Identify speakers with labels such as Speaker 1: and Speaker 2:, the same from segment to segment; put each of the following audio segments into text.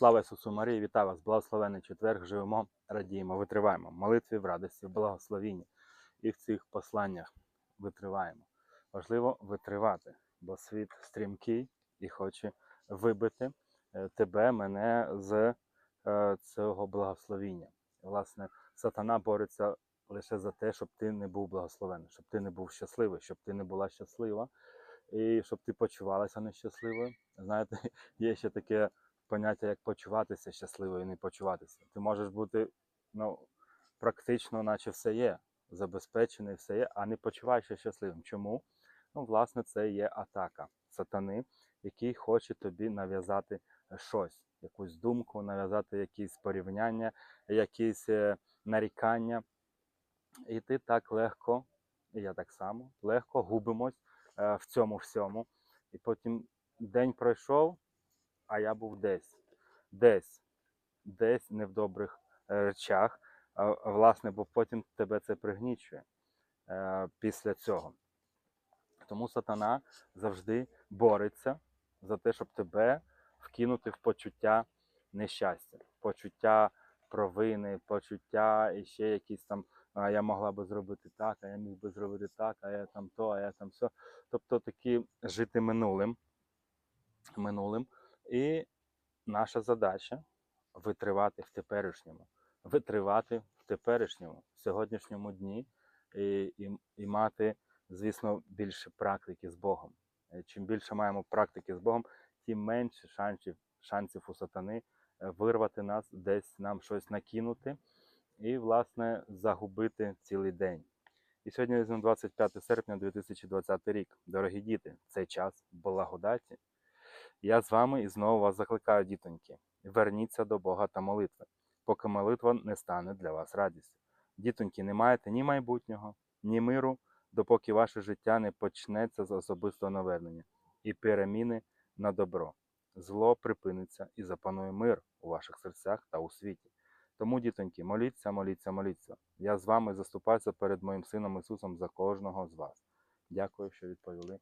Speaker 1: Слава Ісусу Марії, вітаю вас! Благословений четверг, живемо, радіємо, витриваємо. Молитві в радості, в благословінні. І в цих посланнях витриваємо. Важливо витривати, бо світ стрімкий і хоче вибити е, тебе, мене з е, цього благословіння. Власне, сатана бореться лише за те, щоб ти не був благословений, щоб ти не був щасливий, щоб ти не була щаслива, і щоб ти почувалася нещасливою. Знаєте, є ще таке поняття, як почуватися щасливою і не почуватися. Ти можеш бути ну, практично, наче все є, забезпечений, все є, а не почуваєшся щасливим. Чому? Ну, власне, це є атака сатани, який хоче тобі нав'язати щось, якусь думку, нав'язати якісь порівняння, якісь е, нарікання. І ти так легко, і я так само, легко губимось е, в цьому всьому. І потім день пройшов, а я був десь, десь, десь не в добрих е, речах. Власне, бо потім тебе це пригнічує е, після цього. Тому сатана завжди бореться за те, щоб тебе вкинути в почуття нещастя, почуття провини, почуття і ще якісь там, а я могла би зробити так, а я міг би зробити так, а я там то, а я там все. Тобто такі жити минулим. минулим. І наша задача витривати в теперішньому, витривати в теперішньому, в сьогоднішньому дні і, і, і мати, звісно, більше практики з Богом. Е, Чим більше маємо практики з Богом, тим менше шансів, шансів у сатани е, вирвати нас, десь нам щось накинути і, власне, загубити цілий день. І сьогодні 25 серпня 2020 рік. Дорогі діти, цей час благодаті. Я з вами і знову вас закликаю, дітоньки. Верніться до Бога та молитви, поки молитва не стане для вас радістю. Дітоньки, не маєте ні майбутнього, ні миру, допоки ваше життя не почнеться з особистого навернення і переміни на добро. Зло припиниться і запанує мир у ваших серцях та у світі. Тому, дітоньки, моліться, моліться, моліться. Я з вами заступаюся перед моїм сином Ісусом за кожного з вас. Дякую, що відповіли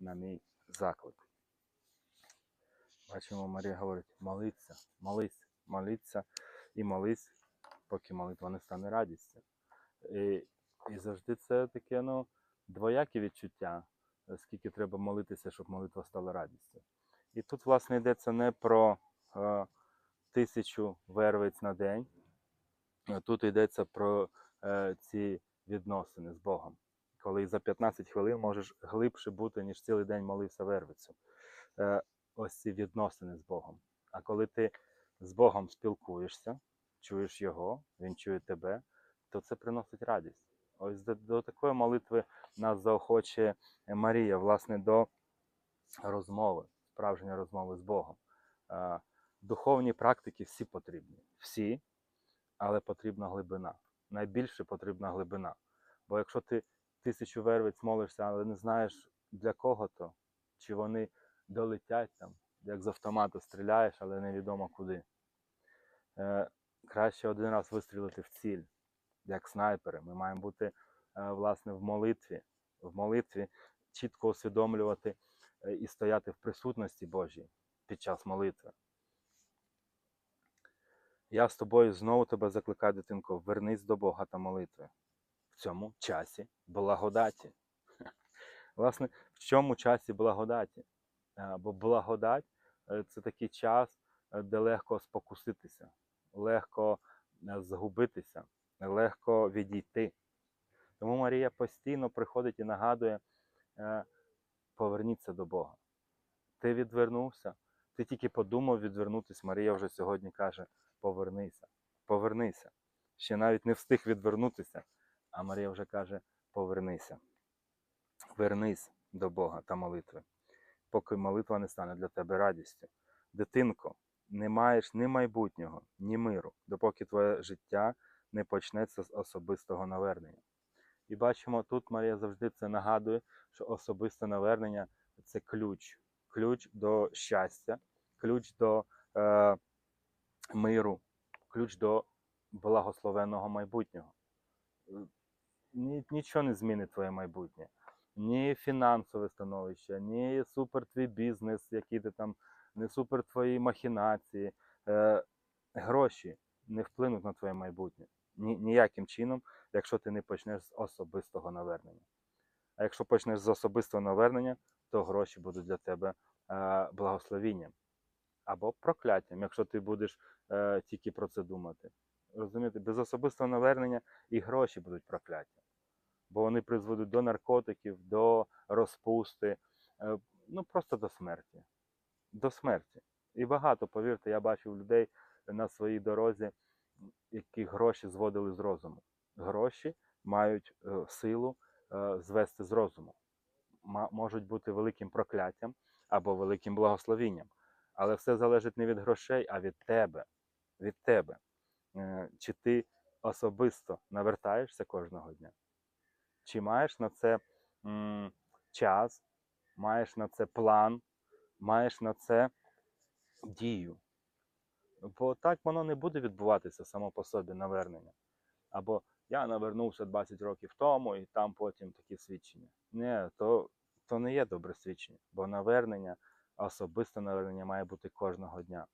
Speaker 1: на мій заклик. Бачимо, Марія говорить: молиться, молись, моліться і молись, поки молитва не стане радістю. І, і завжди це таке ну, двояке відчуття, скільки треба молитися, щоб молитва стала радістю. І тут, власне, йдеться не про е, тисячу вервиць на день, а тут йдеться про е, ці відносини з Богом. Коли за 15 хвилин можеш глибше бути, ніж цілий день молився вервицю. Е, ось ці відносини з Богом. А коли ти з Богом спілкуєшся, чуєш Його, Він чує тебе, то це приносить радість. Ось до, до такої молитви нас заохочує Марія, власне, до розмови, справжньої розмови з Богом. Духовні практики всі потрібні. Всі, але потрібна глибина. Найбільше потрібна глибина. Бо якщо ти тисячу вервиць молишся, але не знаєш для кого то, чи вони долетять там, як з автомату стріляєш, але невідомо куди. Е, краще один раз вистрілити в ціль, як снайпери. Ми маємо бути е, власне в молитві, в молитві чітко усвідомлювати е, і стояти в присутності Божій під час молитви. Я з тобою знову тебе закликаю, дитинко, вернись до Бога та молитви. В цьому часі благодаті. Власне, в чому часі благодаті? Е, Бо благодать е, це такий час, е, де легко спокуситися, легко згубитися, легко відійти. Тому Марія постійно приходить і нагадує: поверніться до Бога. Ти відвернувся, ти тільки подумав відвернутися. Марія вже сьогодні каже: повернися, повернися. Ще навіть не встиг відвернутися, а Марія вже каже: повернися. Вернись до Бога та молитви поки молитва не стане для тебе радістю. Дитинко, не маєш ні майбутнього, ні миру, допоки твоє життя не почнеться з особистого навернення. І бачимо, тут Марія завжди це нагадує, що особисте навернення це ключ, ключ до щастя, ключ до е, миру, ключ до благословенного майбутнього. Нічого не змінить твоє майбутнє ні фінансове становище, ні супер твій бізнес, який ти там, не супер твої махінації, е, гроші не вплинуть на твоє майбутнє ні, ніяким чином, якщо ти не почнеш з особистого навернення. А якщо почнеш з особистого навернення, то гроші будуть для тебе е, благословінням або прокляттям, якщо ти будеш е, тільки про це думати. Розумієте, без особистого навернення і гроші будуть прокляттям, бо вони призведуть до наркотиків, до розпусти, е, ну просто до смерті. До смерті. І багато, повірте, я бачив людей на своїй дорозі, які гроші зводили з розуму. Гроші мають е, силу е, звести з розуму. Можуть бути великим прокляттям або великим благословінням. Але все залежить не від грошей, а від тебе. Від тебе. Чи ти особисто навертаєшся кожного дня? Чи маєш на це м, час, маєш на це план, маєш на це дію? Бо так воно не буде відбуватися само по собі навернення. Або я навернувся 20 років тому, і там потім такі свідчення. Ні, то, то не є добре свідчення, бо навернення, особисте навернення має бути кожного дня.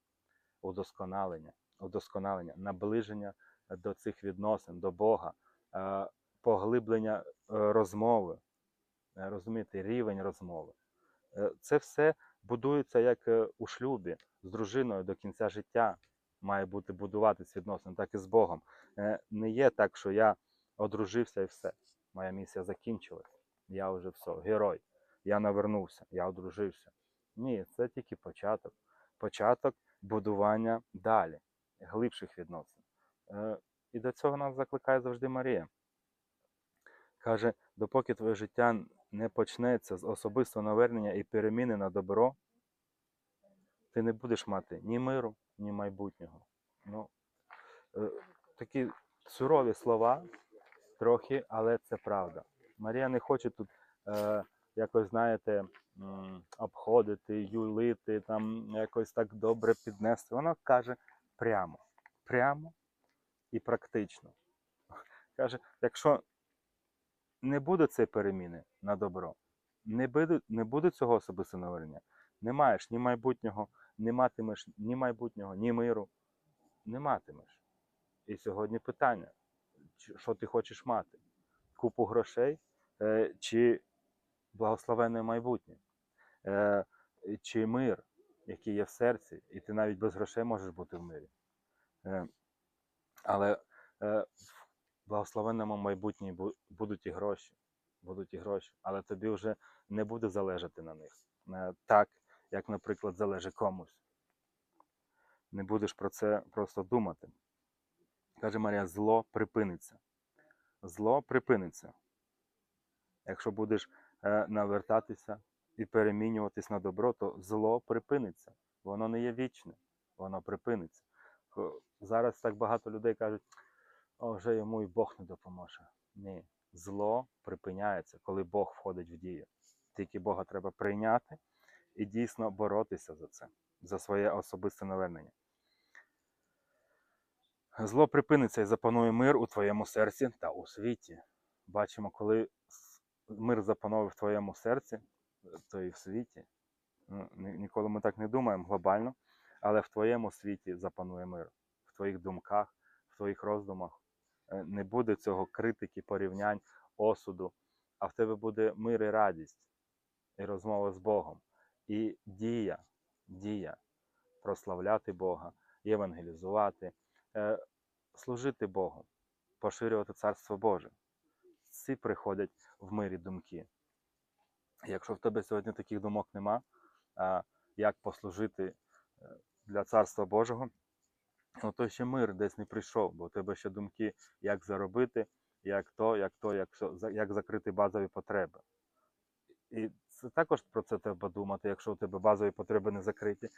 Speaker 1: Удосконалення, удосконалення, наближення до цих відносин, до Бога, е, поглиблення е, розмови, е, розумієте, рівень розмови. Е, Це все будується як у шлюбі з дружиною до кінця життя. Має бути будуватись відносини, так і з Богом. Не є так, що я одружився і все. Моя місія закінчилась. Я вже все, герой. Я навернувся, я одружився. Ні, це тільки початок. Початок будування далі, глибших відносин. І до цього нас закликає завжди Марія. Каже, допоки твоє життя не почнеться з особистого навернення і переміни на добро, ти не будеш мати ні миру, ні майбутнього. Ну, е, такі сурові слова трохи, але це правда. Марія не хоче тут е, якось, знаєте, обходити, юлити, там якось так добре піднести. Вона каже прямо, прямо і практично. Каже, якщо не буде цієї переміни на добро, не буде, не буде цього особистого навернення, не маєш ні майбутнього, не матимеш ні майбутнього, ні миру, не матимеш. І сьогодні питання, що ти хочеш мати? Купу грошей е, чи благословенне майбутнє? Е, чи мир, який є в серці, і ти навіть без грошей можеш бути в мирі. Е, але благословенному майбутнє бу- будуть і гроші, будуть і гроші, але тобі вже не буде залежати на них. Е, так, як, наприклад, залежить комусь. Не будеш про це просто думати. Каже Марія, зло припиниться. Зло припиниться. Якщо будеш е, навертатися і перемінюватись на добро, то зло припиниться. Воно не є вічне, воно припиниться. Зараз так багато людей кажуть, о, вже йому і Бог не допоможе. Ні, зло припиняється, коли Бог входить в дію. Тільки Бога треба прийняти і дійсно боротися за це, за своє особисте навернення. Зло припиниться і запанує мир у твоєму серці та у світі. Бачимо, коли мир запановує в твоєму серці, то і в світі. Ну, Ніколи ми так не думаємо глобально, але в твоєму світі запанує мир, в твоїх думках, в твоїх роздумах. Е, Не буде цього критики, порівнянь, осуду, а в тебе буде мир і радість, і розмова з Богом, і дія, дія прославляти Бога, євангелізувати, е, служити Богу, поширювати Царство Боже. Всі приходять в мирі думки. Якщо в тебе сьогодні таких думок нема, як послужити е, для Царства Божого, ну то ще мир десь не прийшов, бо у тебе ще думки, як заробити, як то, як то, як, що, як закрити базові потреби. І це також про це треба думати, якщо у тебе базові потреби не закриті.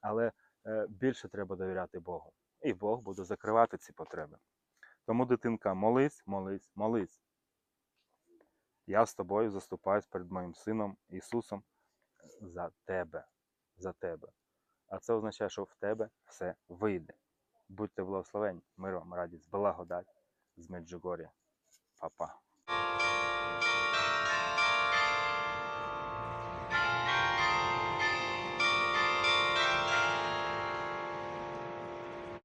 Speaker 1: Але е, більше треба довіряти Богу. І Бог буде закривати ці потреби. Тому, дитинка, молись, молись, молись. Я з тобою заступаюсь перед моїм сином Ісусом за тебе. За тебе. А це означає, що в тебе все вийде. Будьте благословені, миром, радість, благодать з Меджугор'я. Па-па.